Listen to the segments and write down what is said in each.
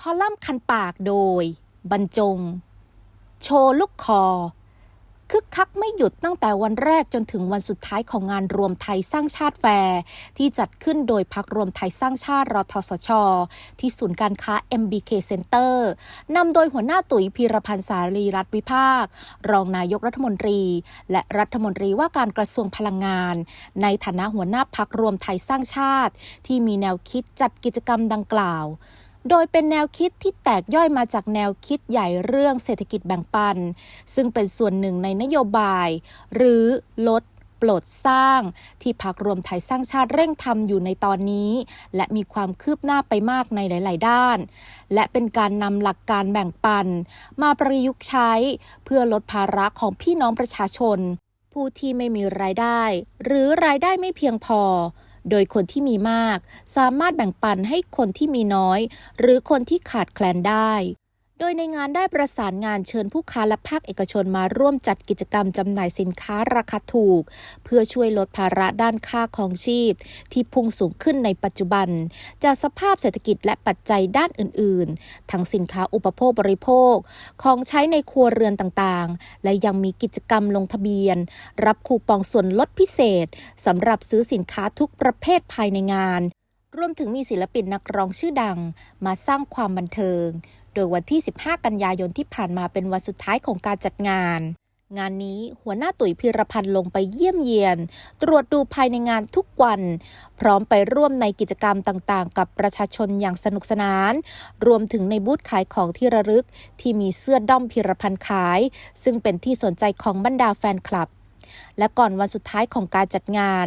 คอลัมน์คันปากโดย บรรจง โชว์ลูกคอ คึกคักไม่หยุดตั้งแต่วันแรกจนถึงวันสุดท้ายของงานรวมไทยสร้างชาติแฟร์ที่จัดขึ้นโดยพักรวมไทยสร้างชาติรทสช ที่ศูนย์การค้า MBK Center นำโดยหัวหน้าตุ๋ยพีรพันธ์สารีรัฐวิภาค รองนายกรัฐมนตรี และรัฐมนตรีว่าการกระทรวงพลังงาน ในฐานะหัวหน้าพักรวมไทยสร้างชาติ ที่มีแนวคิดจัดกิจกรรมดังกล่าว โดยเป็นแนวคิดที่แตกย่อยมาจากแนวคิดใหญ่เรื่องเศรษฐกิจแบ่งปัน ซึ่งเป็นส่วนหนึ่งในนโยบาย หรือลดปลดสร้างที่พักรวมไทยสร้างชาติเร่งทำอยู่ในตอนนี้ และมีความคืบหน้าไปมากในหลาย ๆ ด้าน และเป็นการนำหลักการแบ่งปัน มาประยุกต์ใช้ เพื่อลดภาระของพี่น้องประชาชน ผู้ที่ไม่มีรายได้ หรือรายได้ไม่เพียงพอ โดยคนที่มีมาก สามารถแบ่งปันให้คนที่มีน้อย หรือคนที่ขาดแคลนได้ ดยในงานได้ประสานงานเชิญผู้ค้าและภาคเอกชนมาร่วมจัดกิจกรรมจำหน่ายสินค้าราคาถูก เพื่อช่วยลดภาระด้านค่าของชีพ ที่พุ่งสูงขึ้นในปัจจุบัน จากสภาพเศรษฐกิจและปัจจัยด้านอื่น ๆ ทั้งสินค้าอุปโภคบริโภค ของใช้ในครัวเรือนต่างๆ และยังมีกิจกรรมลงทะเบียน รับคูปองส่วนลดพิเศษสำหรับซื้อสินค้าทุกประเภทภายในงาน รวมถึงมีศิลปินนักร้องชื่อดัง มาสร้างความบันเทิง โดยวันที่ 15 กันยายนที่ผ่านมาเป็นวันสุดท้ายของการจัดงาน งานนี้หัวหน้าตุ๋ยพิรพันธ์ลงไปเยี่ยมเยียน ตรวจดูภายในงานทุกวัน พร้อมไปร่วมในกิจกรรมต่างๆ กับประชาชนอย่างสนุกสนาน รวมถึงในบูธขายของที่ระลึก ที่มีเสื้อด้อมพิรพันธ์ขาย ซึ่งเป็นที่สนใจของบรรดาแฟนคลับ และก่อนวันสุดท้ายของการจัดงาน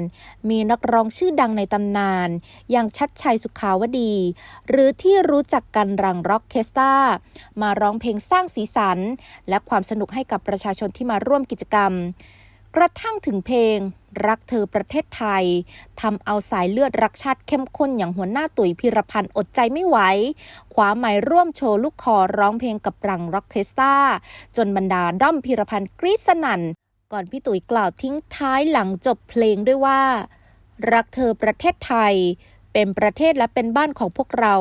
มีนักร้องชื่อดังในตำนาน อย่างชัดชัยสุขาวดี หรือที่รู้จักกันรังร็อกเคสตามาร้องเพลงสร้างสีสัน และความสนุกให้กับประชาชนที่มาร่วมกิจกรรม กระทั่งถึงเพลงรักเธอประเทศไทยทำเอาสายเลือดรักชาติเข้มข้นอย่างหัวหน้าตุ๋ยพิรพันธ์อดใจไม่ไหวคว้าไม้ร่วมโชว์ลูกคอร้องเพลงกับรังร็อกเคสตาจนบรรดาด้อมพิรพันธ์กรี๊ดสนั่น ก่อนพี่ตุ๋ยกล่าวทิ้งท้ายหลังจบเพลงด้วยว่า รักเธอประเทศไทย เป็นประเทศและเป็นบ้านของพวกเรา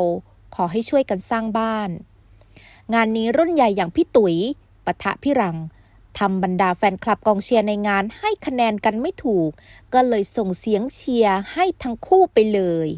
ขอให้ช่วยกันสร้างบ้าน งานนี้รุ่นใหญ่อย่างพี่ตุ๋ยปะทะพี่รังทำบรรดาแฟนคลับกองเชียร์ในงานให้คะแนนกันไม่ถูก ก็เลยส่งเสียงเชียร์ให้ทั้งคู่ไปเลย